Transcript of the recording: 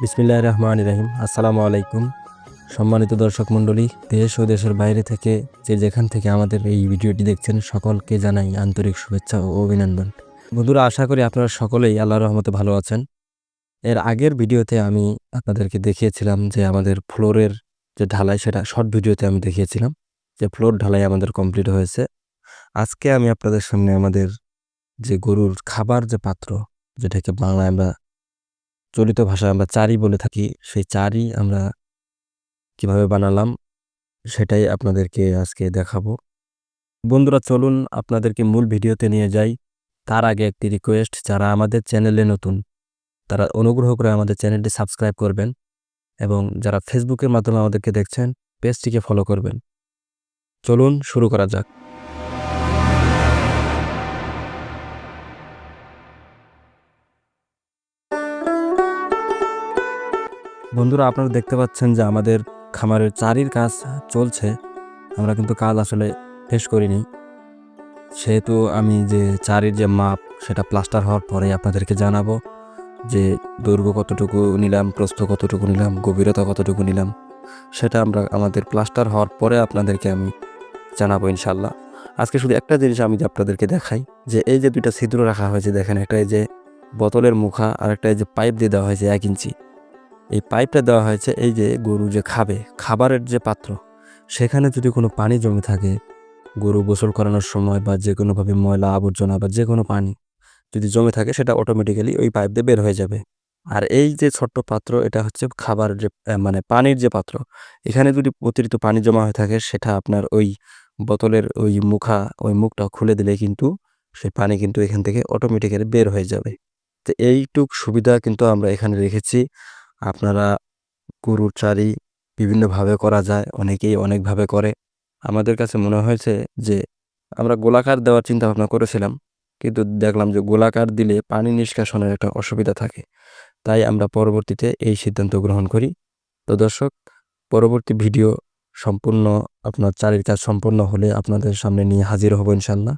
বিসমিল্লাহ রহমান রহিম। আসসালামু আলাইকুম। সম্মানিত দর্শক মণ্ডলী, দেশ ও দেশের বাইরে থেকে যে যেখান থেকে আমাদের এই ভিডিওটি দেখছেন, সকলকে জানাই আন্তরিক শুভেচ্ছা ও অভিনন্দন। বন্ধুরা, আশা করি আপনারা সকলেই আল্লাহ রহমতে ভালো আছেন। এর আগের ভিডিওতে আমি আপনাদেরকে দেখিয়েছিলাম যে আমাদের ফ্লোরের যে ঢালাই, সেটা শর্ট ভিডিওতে আমি দেখিয়েছিলাম যে ফ্লোর ঢালাই আমাদের কমপ্লিট হয়েছে। আজকে আমি আপনাদের সামনে আমাদের যে গরুর খাবার যে পাত্র, যেটাকে বাংলায় আমরা চলিত ভাষায় আমরা চারি বলে থাকি। সেই চারি আমরা কীভাবে বানালাম, সেটাই আপনাদেরকে আজকে দেখাবো। বন্ধুরা, চলুন আপনাদেরকে মূল ভিডিওতে নিয়ে যাই। তার আগে একটি রিকোয়েস্ট যারা আমাদের চ্যানেলে নতুন, তারা অনুগ্রহ করে আমাদের চ্যানেলটি সাবস্ক্রাইব করবেন এবং যারা ফেসবুকের মাধ্যমে আমাদেরকে দেখছেন পেজটিকে ফলো করবেন। চলুন শুরু করা যাক। বন্ধুরা, আপনারা দেখতে পাচ্ছেন যে আমাদের খামারের চারির কাজ চলছে। আমরা কিন্তু কাজ আসলে শেষ করিনি। সেহেতু আমি যে চারির যে মাপ, সেটা প্লাস্টার হওয়ার পরে আপনাদেরকে জানাব যে দৈর্ঘ্য কতটুকু নিলাম, প্রস্থ কতটুকু নিলাম, গভীরতা কতটুকু নিলাম, সেটা আমরা আমাদের প্লাস্টার হওয়ার পরে আপনাদেরকে আমি জানাব ইনশাল্লাহ আজকে শুধু একটা জিনিস আমি আপনাদেরকে দেখাই, যে এই যে দুইটা ছিদ্র রাখা হয়েছে, দেখেন একটা এই যে বোতলের মুখা আর একটা এই যে পাইপ দিয়ে দেওয়া হয়েছে এক ইঞ্চি। এই পাইপটা দেওয়া হয়েছে এই যে গরু যে খাবে, খাবারের যে পাত্র, সেখানে যদি কোনো পানি জমে থাকে, গরু গোসল করানোর সময় বা যে কোনোভাবে ময়লা আবর্জনা বা যে কোনো পানি যদি জমে থাকে, সেটা অটোমেটিক্যালি ওই পাইপ দিয়ে বের হয়ে যাবে। আর এই যে ছোট্ট পাত্র, এটা হচ্ছে খাবার যে মানে পানির যে পাত্র, এখানে যদি অতিরিক্ত পানি জমা হয়ে থাকে, সেটা আপনার ওই বোতলের ওই মুখা, ওই মুখটা খুলে দিলে কিন্তু সেই পানি কিন্তু এখান থেকে অটোমেটিক্যালি বের হয়ে যাবে। তো এইটুক সুবিধা কিন্তু আমরা এখানে রেখেছি। আপনারা গরুর চারি বিভিন্নভাবে করা যায়, অনেকেই অনেকভাবে করে। আমাদের কাছে মনে হয়েছে যে, আমরা গোলাকার দেওয়ার চিন্তা ভাবনা করেছিলাম, কিন্তু দেখলাম যে গোলাকার দিলে পানি নিষ্কাশনের একটা অসুবিধা থাকে। তাই আমরা পরবর্তীতে এই সিদ্ধান্ত গ্রহণ করি। তো দর্শক, পরবর্তী ভিডিও সম্পূর্ণ, আপনার চারির কাজ সম্পূর্ণ হলে আপনাদের সামনে নিয়ে হাজির হব ইনশাল্লাহ